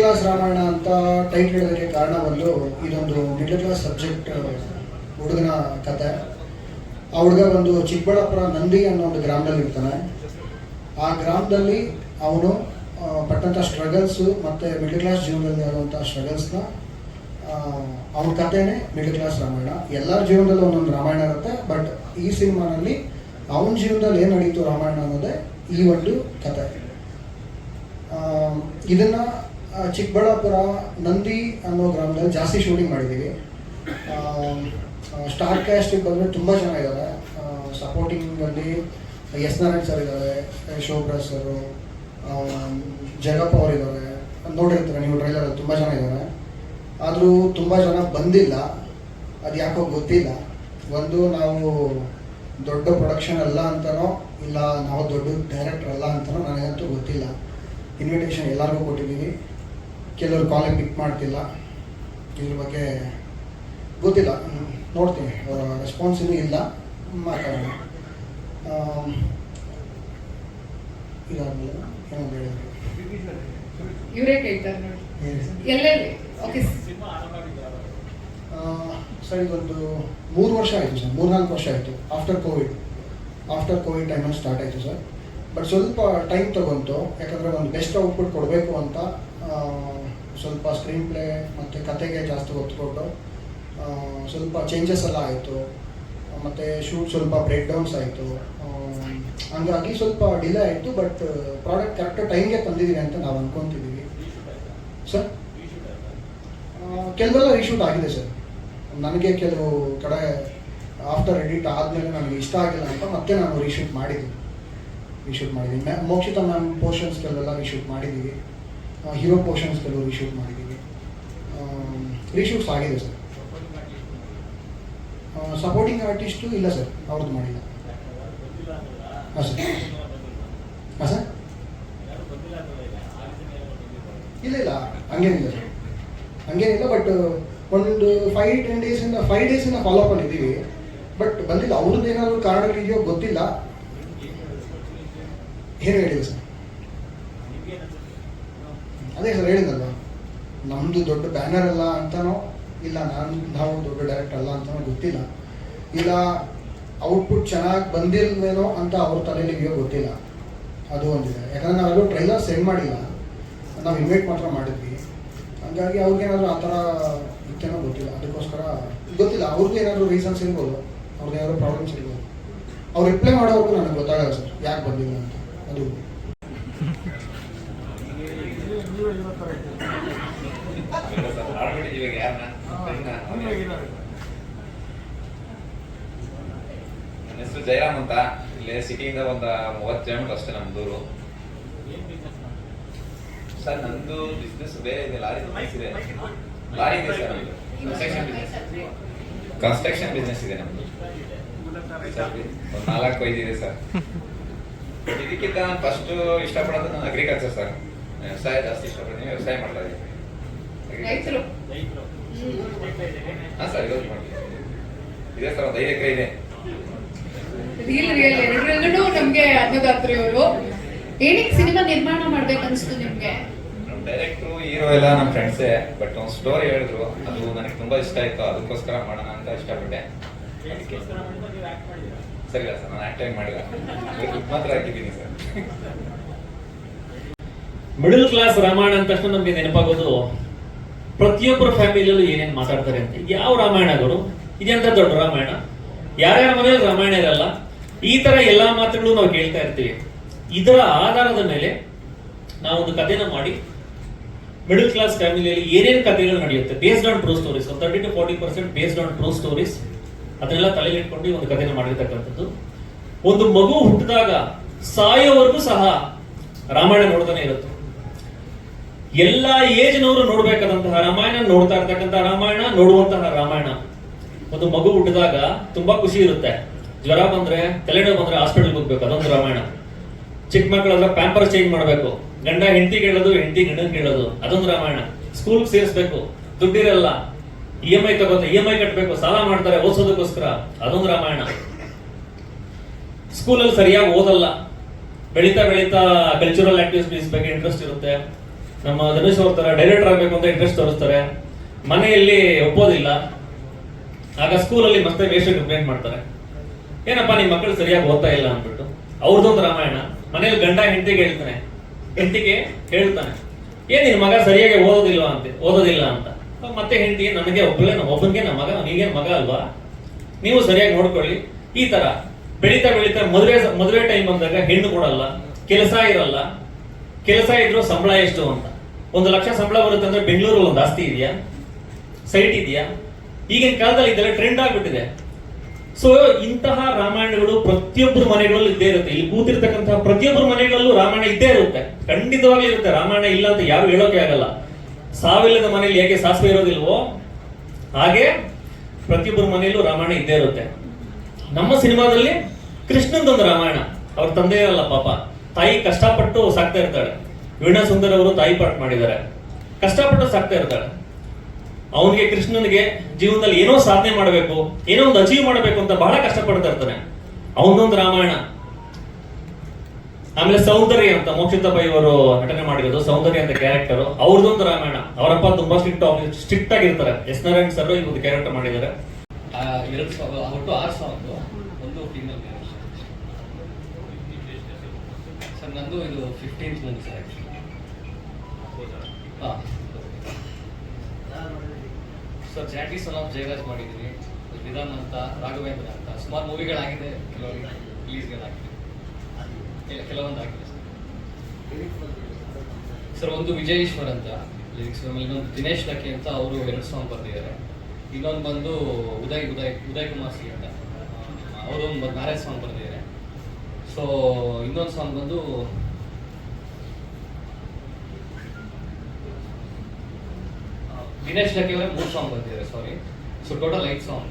Class Ramayana ಅಂತ tight ಇಡೋದಕ್ಕೆ ಕಾರಣ ಬಂದು ಇದೊಂದು ಮಿಡಲ್ ಕ್ಲಾಸ್ ಸಬ್ಜೆಕ್ಟ್ ಹುಡುಗನ ಕತೆ. ಆ ಹುಡುಗ ಒಂದು ಚಿಕ್ಕಬಳ್ಳಾಪುರ ನಂದಿ ಅನ್ನೋ ಒಂದು ಗ್ರಾಮದಲ್ಲಿ ಇರ್ತಾನೆ. ಆ ಗ್ರಾಮದಲ್ಲಿ ಅವನು ಪಟ್ಟಂಥ ಸ್ಟ್ರಗಲ್ಸು ಮತ್ತು ಮಿಡಲ್ ಕ್ಲಾಸ್ ಜೀವನದಲ್ಲಿ ಆಗುವಂಥ ಸ್ಟ್ರಗಲ್ಸ್ನ ಅವನ ಕಥೆನೇ ಮಿಡಲ್ ಕ್ಲಾಸ್ ರಾಮಾಯಣ. ಎಲ್ಲರ ಜೀವನದಲ್ಲೂ ಒಂದೊಂದು ರಾಮಾಯಣ ಇರುತ್ತೆ, ಬಟ್ ಈ ಸಿನಿಮಾನಲ್ಲಿ ಅವನ ಜೀವನದಲ್ಲಿ ಏನು ನಡೀತು ರಾಮಾಯಣ ಅನ್ನೋದೇ ಈ ಒಂದು ಕತೆ. ಇದನ್ನು ಚಿಕ್ಕಬಳ್ಳಾಪುರ, ನಂದಿ ಅನ್ನೋ ಗ್ರಾಮದಲ್ಲಿ ಜಾಸ್ತಿ ಶೂಟಿಂಗ್ ಮಾಡಿದ್ದೀವಿ ಸ್ಟಾರ್ ಕ್ಯಾಸ್ಟಿಗೆ ಬಂದರೆ ತುಂಬ ಚೆನ್ನಾಗಿದ್ದಾರೆ. ಸಪೋರ್ಟಿಂಗಲ್ಲಿ ಎಸ್ ನಾರಾಯಣ್ ಸರ್ ಇದ್ದಾರೆ ಶೋಭ್ರಾಜ್ ಸರು ಜಗಪ್ಪ ಅವರು ಇದ್ದಾರೆ. ನೋಡಿರ್ತಾರೆ ನೀವು ಟ್ರೈಲರ್ ತುಂಬ ಜನ ಇದ್ದಾರೆ ಆದರೂ ತುಂಬ ಜನ ಬಂದಿಲ್ಲ. ಅದು ಯಾಕೋ ಗೊತ್ತಿಲ್ಲ. ಒಂದು ನಾವು ದೊಡ್ಡ ಪ್ರೊಡಕ್ಷನ್ ಅಲ್ಲ ಅಂತನೋ, ಇಲ್ಲ ನಾವು ದೊಡ್ಡ ಡೈರೆಕ್ಟರ್ ಅಲ್ಲ ಅಂತನೋ ನನಗಂತೂ ಗೊತ್ತಿಲ್ಲ. ಇನ್ವಿಟೇಷನ್ ಎಲ್ಲರಿಗೂ ಕೊಟ್ಟಿದ್ದೀವಿ. ಕೆಲವರು ಕಾಲೇಜ್ ಪಿಕ್ ಮಾಡ್ತಿಲ್ಲ. ಇದ್ರ ಬಗ್ಗೆ ಗೊತ್ತಿಲ್ಲ. ನೋಡ್ತೀನಿ. ರೆಸ್ಪಾನ್ಸ್ ಇನ್ನೂ ಇಲ್ಲ. ಮಾತಾಡೋಣ. ಇದಾಗಲಿಲ್ಲ ಹೇಳಿದ್ರು. ಇವರೇ ಕೇಳ್ತಾರೆ ನೋಡಿ. ಎಲ್ಲೆಲ್ಲಿ ಓಕೆ ಸರ್ ಇದೊಂದು ಮೂರು ವರ್ಷ ಆಯಿತು ಸರ್. ಮೂರ್ನಾಲ್ಕು ವರ್ಷ ಆಯಿತು. ಆಫ್ಟರ್ ಕೋವಿಡ್ ಆಫ್ಟರ್ ಕೋವಿಡ್ ಟೈಮಲ್ಲಿ ಸ್ಟಾರ್ಟ್ ಆಯಿತು ಸರ್. ಬಟ್ ಸ್ವಲ್ಪ ಟೈಮ್ ತಗೊಂತು. ಯಾಕಂದರೆ ಒಂದು ಬೆಸ್ಟ್ ಔಟ್ಪುಟ್ ಕೊಡಬೇಕು ಅಂತ ಸ್ವಲ್ಪ ಸ್ಕ್ರೀನ್ ಪ್ಲೇ ಮತ್ತು ಕತೆಗೆ ಜಾಸ್ತಿ ಆ, ಸ್ವಲ್ಪ ಚೇಂಜಸ್ ಎಲ್ಲ ಆಯಿತು. ಮತ್ತು ಶೂಟ್ ಸ್ವಲ್ಪ ಬ್ರೇಕ್ ಡೌನ್ಸ್ ಆಯಿತು ಹಂಗಾಗಿ ಸ್ವಲ್ಪ ಡಿಲೇ ಆಯಿತು ಬಟ್ ಪ್ರಾಡಕ್ಟ್ ಕರೆಕ್ಟ್ ಟೈಮ್ಗೆ ತಂದಿದ್ದೀವಿ ಅಂತ ನಾವು ಅಂದ್ಕೊತಿದ್ದೀವಿ ಸರ್ ಕೆಲವೆಲ್ಲ ರೀಶೂಟ್ ಆಗಿದೆ ಸರ್ ನನಗೆ ಕೆಲವು ಕಡೆ ಆಫ್ಟರ್ ಎಡಿಟ್ ಆದಮೇಲೆ ನನಗೆ ಇಷ್ಟ ಆಗಿಲ್ಲ ಅಂತ ಮತ್ತೆ ನಾನು ರೀಶೂಟ್ ಮಾಡಿದ್ದೀನಿ. ರೀಶೂಟ್ ಮಾಡಿದ್ದೀನಿ. ಮೋಕ್ಷಿತಾ ಮ್ಯಾಮ್ ಪೋರ್ಷನ್ಸ್ ಕೆಲವೆಲ್ಲ ರೀಶೂಟ್ ಮಾಡಿದ್ದೀವಿ. ಹೀರೋ ಪೋರ್ಷನ್ಸ್ ಕೆಲವು ರೀಶೂಟ್ ಮಾಡಿದ್ದೀವಿ ರೀಶೂಟ್ಸ್ ಆಗಿದೆ ಸರ್. ಸಪೋರ್ಟಿಂಗ್ ಆರ್ಟಿಸ್ಟು ಇಲ್ಲ ಸರ್ ಅವ್ರದ್ದು ಮಾಡಿಲ್ಲ. ಹಾಂ ಸರ್. ಹಾಂ ಸರ್? ಇಲ್ಲ ಇಲ್ಲ, ಹಂಗೇನಿಲ್ಲ ಸರ್. ಹಂಗೇನಿಲ್ಲ ಬಟ್ ಒಂದು ಫೈವ್ ಟೆನ್ ಡೇಸಿಂದ ಫೈವ್ ಡೇಸಿಂದ ಫಾಲೋ ಅಪ್ ಇದ್ದೀವಿ ಬಟ್ ಬಂದಿಲ್ಲ, ಅವ್ರದ್ದು ಏನಾದರೂ ಕಾರಣಗಳಿದೆಯೋ ಗೊತ್ತಿಲ್ಲ. ಏನು ಹೇಳಿದೆ ಸರ್? ಅದೇ ಸರ್ ಹೇಳಿದಲ್ಲ ನಮ್ಮದು ದೊಡ್ಡ ಬ್ಯಾನರ್ ಅಲ್ಲ ಅಂತನೋ, ಇಲ್ಲ ನಾನು, ನಾವು ದೊಡ್ಡ ಡೈರೆಕ್ಟ್ ಅಲ್ಲ ಅಂತನೋ ಗೊತ್ತಿಲ್ಲ. ಇಲ್ಲ ಔಟ್ಪುಟ್ ಚೆನ್ನಾಗಿ ಬಂದಿಲ್ವೇನೋ ಅಂತ ಅವ್ರ ತಲೆಯಲ್ಲಿ ಇದೆಯೋ ಗೊತ್ತಿಲ್ಲ. ಅದು ಒಂದಿದೆ. ಯಾಕಂದ್ರೆ ನಾವೆಲ್ಲೂ ಟ್ರೈಲರ್ ಸೆಂಡ್ ಮಾಡಿಲ್ಲ. ನಾವು ಇನ್ವೈಟ್ ಮಾತ್ರ ಮಾಡಿದ್ವಿ. ಹಂಗಾಗಿ ಅವ್ರಿಗೇನಾದರೂ ಆ ಥರ ಇತ್ತೇನೋ ಗೊತ್ತಿಲ್ಲ. ಅದಕ್ಕೋಸ್ಕರ ಗೊತ್ತಿಲ್ಲ ಅವ್ರದ್ದು ಏನಾದರೂ ರೀಸನ್ಸ್ ಇರ್ಬೋದು. ಅವ್ರಿಗೆ ಏನಾದರೂ ಪ್ರಾಬ್ಲಮ್ಸ್ ಇರ್ಬೋದು. ಅವ್ರು ರಿಪ್ಲೈ ಮಾಡೋವರೆಗೂ ನನಗೆ ಗೊತ್ತಾಗಲ್ಲ ಸರ್, ಯಾಕೆ ಬಂದಿಲ್ಲ ಅಂತ. ಅದು. ನನ್ನ ಹೆಸರು ಜಯರಾಮ್ ಅಂತ. ಇಲ್ಲಿ ಸಿಟಿಯಿಂದ ಒಂದು ಮೂವತ್ತು ಕಿಲೋಮೀಟರ್ ಅಷ್ಟೇ ನಮ್ಮ ದೂರು. ಸರ್, ನಂದು ಬಿಸ್ನೆಸ್ ಬೇರೆ ಇದೆ. ಲಾರಿ ಇದೆ. ಲಾರಿ ಇದೆ ಸರ್ ನಮ್ದು. ಕನ್ಸ್ಟ್ರಕ್ಷನ್ ಬಿಸ್ನೆಸ್ ಕನ್ಸ್ಟ್ರಕ್ಷನ್ ಬಿಸ್ನೆಸ್ ಇದೆ ನಮ್ದು. ನಾಲ್ಕು ಐದು ಇದೆ ಸರ್. ಇದಕ್ಕಿಂತ ನಾನು ಫಸ್ಟ್ ಇಷ್ಟಪಡೋದು ನಾನು ಅಗ್ರಿಕಲ್ಚರ್ ಸರ್. ವ್ಯವಸಾಯ ಜಾಸ್ತಿ ಇಷ್ಟಪಡ್ತೀನಿ ವ್ಯವಸಾಯ ಮಾಡ್ತಾ ಇದ್ದೀನಿ. ಹಾಂ ಸರ್ ಇವತ್ತು ಮಾಡ್ತೀನಿ. ಇದೆ ಸರ್ ಒಂದು ಐದು ಎಕರೆ ಇದೆ. ರಿಯಲ್ ರಿಯಲ್ ಎರಡರಲ್ಲೂ ನಮಗೆ ಅನ್ನದಾತ್ರಿ ಅವರು. ಏನಕ್ಕೆ ಸಿನಿಮಾ ನಿರ್ಮಾಣ ಮಾಡ್ಬೇಕನ್ಸ್ತು ನಿಮಗೆ? ಡೈರೆಕ್ಟ್ರು ಹೀರೋ ಎಲ್ಲ ನಮ್ಮ ಫ್ರೆಂಡ್ಸೇ ಬಟ್ ಒಂದು ಸ್ಟೋರಿ ಹೇಳಿದ್ರು. ಅದು ನನಗೆ ತುಂಬಾ ಇಷ್ಟ ಆಯ್ತು. ಅದಕ್ಕೋಸ್ಕರ ಮಾಡೋಣ ಅಂತ ಇಷ್ಟಪಟ್ಟೆ. ಸರಿ ಸರ್ ನಾನು ಆಕ್ಟಿಂಗ್ ಮಾಡಿಲ್ಲ. ಮಾತ್ರ ಹಾಕಿದ್ದೀನಿ ಸರ್. ಮಿಡಲ್ ಕ್ಲಾಸ್ ರಾಮಾಯಣ ಅಂದ ತಕ್ಷಣ ನಮ್ಗೆ ನೆನಪಾಗೋದು, ಪ್ರತಿಯೊಬ್ಬರ ಫ್ಯಾಮಿಲಿಯಲ್ಲೂ ಏನೇನು ಮಾತಾಡ್ತಾರೆ ಅಂತ. ಯಾವ ರಾಮಾಯಣಗಳು ಇದೆಂತ ದೊಡ್ಡ ರಾಮಾಯಣ? ಯಾರ್ಯಾರ ಮನೇಲಿ ರಾಮಾಯಣ ಇರಲ್ಲ, ಈ ತರ ಎಲ್ಲಾ ಮಾತುಗಳು ನಾವು ಕೇಳ್ತಾ ಇರ್ತೀವಿ. ಇದರ ಆಧಾರದ ಮೇಲೆ ನಾವು ಒಂದು ಕಥೆನ ಮಾಡಿ ಮಿಡಲ್ ಕ್ಲಾಸ್ ಫ್ಯಾಮಿಲಿಯಲ್ಲಿ ಏನೇನು ಕಥೆಗಳು ನಡೆಯುತ್ತೆ ಬೇಸ್ಡ್ ಆನ್ ಟ್ರೂ ಸ್ಟೋರೀಸ್ ಒಂದು thirty to forty percent based on true stories ಅದನ್ನೆಲ್ಲ ತಲೆಯಲ್ಲಿ ಇಟ್ಕೊಂಡು ಒಂದು ಕಥೆನ ಮಾಡಿರ್ತಕ್ಕಂಥದ್ದು. ಒಂದು ಮಗು ಹುಟ್ಟಿದಾಗ ಸಾಯೋವರೆಗೂ ಸಹ ರಾಮಾಯಣ ನೋಡ್ತಾನೆ ಇರುತ್ತೆ. ಎಲ್ಲ ಏಜ್ನವರು ನೋಡ್ಬೇಕಾದಂತಹ ರಾಮಾಯಣ, ನೋಡ್ತಾ ಇರ್ತಕ್ಕಂತಹ ರಾಮಾಯಣ, ನೋಡುವಂತಹ ರಾಮಾಯಣ. ಒಂದು ಮಗು ಹುಟ್ಟಿದಾಗ ತುಂಬಾ ಖುಷಿ ಇರುತ್ತೆ. ಜ್ವರ ಬಂದ್ರೆ, ತಲೆನೋವು ಬಂದ್ರೆ ಹಾಸ್ಪಿಟಲ್ಗೆ ಹೋಗ್ಬೇಕು, ಅದೊಂದು ರಾಮಾಯಣ. ಚಿಕ್ಕ ಮಕ್ಕಳಾದ್ರೆ ಪ್ಯಾಂಪರ್ ಚೇಂಜ್ ಮಾಡಬೇಕು. ಗಂಡ ಹೆಂಡತಿ ಕೇಳೋದು, ಹೆಂಡತಿ ಗಂಡನ್ ಕೇಳೋದು, ಅದೊಂದು ರಾಮಾಯಣ. ಸ್ಕೂಲ್ ಸೇರಿಸ್ಬೇಕು. ದುಡ್ಡಿರಲ್ಲ. ಇ ಎಂ ಐ ತಗೋತಾರೆ ಇ ಎಂ ಐ ಕಟ್ಟಬೇಕು ಸಾಲ ಮಾಡ್ತಾರೆ, ಓದಿಸೋದಕ್ಕೋಸ್ಕರ. ಅದೊಂದು ರಾಮಾಯಣ. ಸ್ಕೂಲಲ್ಲಿ ಸರಿಯಾಗಿ ಓದಲ್ಲ. ಬೆಳೀತಾ ಬೆಳೀತಾ ಕಲ್ಚರಲ್ ಆಕ್ಟಿವಿಟೀಸ್ ಬಗ್ಗೆ ಇಂಟ್ರೆಸ್ಟ್ ಇರುತ್ತೆ. ನಮ್ಮ ಧನುಷ್ ಅವ್ರ ಡೈರೆಕ್ಟರ್ ಆಗ್ಬೇಕು ಅಂತ ಇಂಟ್ರೆಸ್ಟ್ ತೋರಿಸ್ತಾರೆ. ಮನೆಯಲ್ಲಿ ಒಪ್ಪೋದಿಲ್ಲ. ಆಗ ಸ್ಕೂಲಲ್ಲಿ ಮತ್ತೆ ವೇಷ ಕಂಪ್ಲೇಂಟ್ ಮಾಡ್ತಾರೆ. ಏನಪ್ಪ ನಿಮ್ಮ ಮಕ್ಕಳು ಸರಿಯಾಗಿ ಓದ್ತಾ ಇಲ್ಲ ಅಂದ್ಬಿಟ್ಟು. ಅವ್ರದ್ದೊಂದು ರಾಮಾಯಣ. ಮನೇಲಿ ಗಂಡ ಹೆಂಡತಿಗೆ ಹೇಳ್ತಾನೆ. ಹೆಂಡತಿಗೆ ಹೇಳ್ತಾನೆ. ಏನ್ ನಿನ್ ಮಗ ಸರಿಯಾಗಿ ಓದೋದಿಲ್ಲ ಅಂತ? ಓದೋದಿಲ್ಲ ಅಂತ. ಮತ್ತೆ ಹೆಂಡತಿ, ನನಗೆ ಒಬ್ಬಳೆ ಒಬ್ಬನಿಗೆ ನಮ್ಮ ಮಗ, ನೀಗೇನ್ ಮಗ ಅಲ್ವಾ? ನೀವು ಸರಿಯಾಗಿ ನೋಡ್ಕೊಳ್ಳಿ. ಈ ತರ ಬೆಳೀತಾ ಬೆಳೀತಾ ಮದುವೆ ಮದುವೆ ಟೈಮ್ ಬಂದಾಗ ಹೆಣ್ಣು ಕೊಡಲ್ಲ. ಕೆಲಸ ಇರಲ್ಲ. ಕೆಲಸ ಇದ್ರೂ ಸಂಬಳ ಎಷ್ಟು ಅಂತ. ಒಂದು ಲಕ್ಷ ಸಂಬಳ ಬರುತ್ತೆ ಅಂದ್ರೆ ಬೆಂಗಳೂರು ಒಂದು ಆಸ್ತಿ ಇದೆಯಾ? ಸೈಟ್ ಇದೆಯಾ? ಈಗಿನ ಕಾಲದಲ್ಲಿ ಇದೆಲ್ಲ ಟ್ರೆಂಡ್ ಆಗ್ಬಿಟ್ಟಿದೆ. ಸೊ ಇಂತಹ ರಾಮಾಯಣಗಳು ಪ್ರತಿಯೊಬ್ಬರ ಮನೆಗಳಲ್ಲೂ ಇದ್ದೇ ಇರುತ್ತೆ. ಇಲ್ಲಿ ಕೂತಿರ್ತಕ್ಕಂತಹ ಪ್ರತಿಯೊಬ್ಬರ ಮನೆಗಳಲ್ಲೂ ರಾಮಾಯಣ ಇದ್ದೇ ಇರುತ್ತೆ. ಖಂಡಿತವಾಗ್ಲೂ ಇರುತ್ತೆ. ರಾಮಾಯಣ ಇಲ್ಲ ಅಂತ ಯಾರು ಹೇಳೋಕೆ ಆಗಲ್ಲ. ಸಾವಿಲ್ಲದ ಮನೆಯಲ್ಲಿ ಹೇಗೆ ಸಾಸಿವೆ ಇರೋದಿಲ್ವೋ, ಹಾಗೆ ಪ್ರತಿಯೊಬ್ಬರ ಮನೆಯಲ್ಲೂ ರಾಮಾಯಣ ಇದ್ದೇ ಇರುತ್ತೆ. ನಮ್ಮ ಸಿನಿಮಾದಲ್ಲಿ ಕೃಷ್ಣಂದೊಂದು ರಾಮಾಯಣ. ಅವ್ರ ತಂದೆ ಇರಲ್ಲ ಪಾಪ. ತಾಯಿ ಕಷ್ಟಪಟ್ಟು ಸಾಕ್ತಾ ಇರ್ತಾಳೆ. ವೀಣಾ ಸುಂದರ್ ಅವರು ತಾಯಿ ಪಾಠ ಮಾಡಿದ್ದಾರೆ. ಕಷ್ಟಪಟ್ಟು ಸಾಕ್ತಾ ಇರ್ತಾಳೆ ಅವನಿಗೆ ಕೃಷ್ಣನಿಗೆ ಜೀವನದಲ್ಲಿ ಏನೋ ಸಾಧನೆ ಮಾಡಬೇಕು, ಏನೋ ಒಂದು ಅಚೀವ್ ಮಾಡಬೇಕು ಅಂತ ಬಹಳ ಕಷ್ಟಪಡ್ತಾ ಇರ್ತಾನೆ. ಅವನೊಂದು ರಾಮಾಯಣ. ಆಮೇಲೆ ಸೌಂದರ್ಯ ಅಂತ ಮೋಕ್ಷಿತ ಪೈ ಅವರು ನಟನೆ ಮಾಡಿರೋದು, ಸೌಂದರ್ಯ ಅಂತ ಕ್ಯಾರೆಕ್ಟರ್ ಅವ್ರದ್ದೊಂದು ರಾಮಾಯಣ. ಅವರಪ್ಪ ತುಂಬಾ ಸ್ಟ್ರಿಕ್ಟ್ ಸ್ಟ್ರಿಕ್ಟ್ ಆಗಿರ್ತಾರೆ. ಎಸ್ ನಾರಾಯಣ್ ಸರ್ ಈ ಕ್ಯಾರೆಕ್ಟರ್ ಮಾಡಿದ್ದಾರೆ. ಎರಡು ಒಟ್ಟು ಆರು ಸಾಂಗ್ ಒಂದು ಫೀಮೇಲ್ ನಂದು ಇದು ಫಿಫ್ಟೀನ್ತ್ ನನಗೆ ಸರ್ ಹಾಂ. ಸರ್ ಜಾಟಿ ಸನ್ ಆಫ್ ಜಯರಾಜ್ ಮಾಡಿದ್ದೀನಿ ವಿಧಾನ್ ಅಂತ ರಾಘವೇಂದ್ರ ಅಂತ. ಸುಮಾರು ಮೂವಿಗಳಾಗಿದೆ ಕೆಲವು ರಿಲೀಸ್ಗಳಾಗಿದೆ ಇಲ್ಲ, ಕೆಲವೊಂದು ಆಗಿದೆ ಸರ್ ಸರ್ ಒಂದು ವಿಜಯೇಶ್ವರ್ ಅಂತ ಲಿರಿಕ್ಸ್ ಇನ್ನೊಂದು ದಿನೇಶ್ ಲಕ್ಕಿ ಅಂತ ಅವರು ಎರಡು ಸಾಂಗ್ ಬರೆದಿದ್ದಾರೆ. ಇನ್ನೊಂದು ಬಂದು ಉದಯ್ ಉದಯ್ ಉದಯ್ ಕುಮಾರ್ ಸಿ ಅಂತ. ಅವರೊಂದು ಒಂದು ಮ್ಯಾರೇಜ್ ಸಾಂಗ್ ಬರೆದಿದ್ದಾರೆ. ಸೊ ಇನ್ನೊಂದು ಸಾಂಗ್ ಬಂದು ಆ, ದಿನೇಶ್ ಲಕ್ಕಿ ಅವರೇ ಮೂರು ಸಾಂಗ್ ಬರ್ದಿದ್ದಾರೆ ಸಾರಿ ಸೊ ಟೋಟಲ್ ಐದು ಸಾಂಗ್